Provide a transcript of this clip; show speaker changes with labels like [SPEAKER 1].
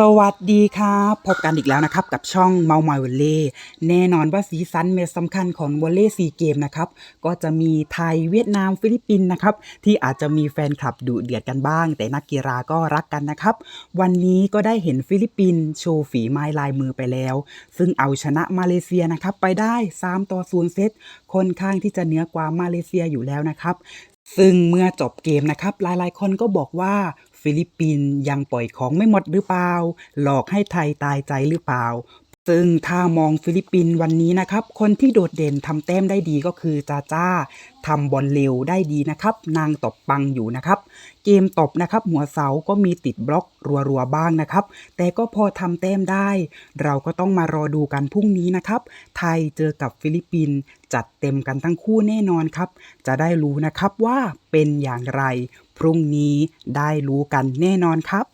[SPEAKER 1] สวัสดีครับพบกันอีกแล้วนะครับ กับช่องเมามอยวอลเล่แน่นอนว่าสีสันเมตช์สำคัญของวอลเล่ซีเกมนะครับ ก็จะมีไทยเวียดนามฟิลิปปินส์นะครับ ที่อาจจะมีแฟนคลับดุเดือดกันบ้าง แต่นักกีฬาก็รักกันนะครับ วันนี้ก็ได้เห็นฟิลิปปินส์โชว์ฝีไม้ลายมือไปแล้ว ซึ่งเอาชนะมาเลเซียนะครับ ไปได้ 3 ต่อ0เซตค่อนข้างที่จะเหนือกว่ามาเลเซียอยู่แล้วนะครับซึ่งเมื่อจบเกมนะครับ หลายๆ คนก็บอกว่า ฟิลิปปินส์ยังปล่อยของไม่หมดหรือเปล่า หลอกให้ไทยตายใจหรือเปล่า ซึ่งถ้ามองฟิลิปปินส์วันนี้นะครับ คนที่โดดเด่นทำแต้มได้ดีก็คือจาจ้าทำบอลเร็วได้ดีนะครับ นางตบปังอยู่นะครับ เกมตบนะครับ หัวเสาก็มีติดบล็อกรัวๆบ้างนะครับ แต่ก็พอทำแต้มได้ เราก็ต้องมารอดูกันพรุ่งนี้นะครับ ไทยเจอกับฟิลิปปินส์จัดเต็มกันทั้งคู่แน่นอนครับ จะได้รู้นะครับว่าเป็นอย่างไร พรุ่งนี้ได้รู้กันแน่นอนครับ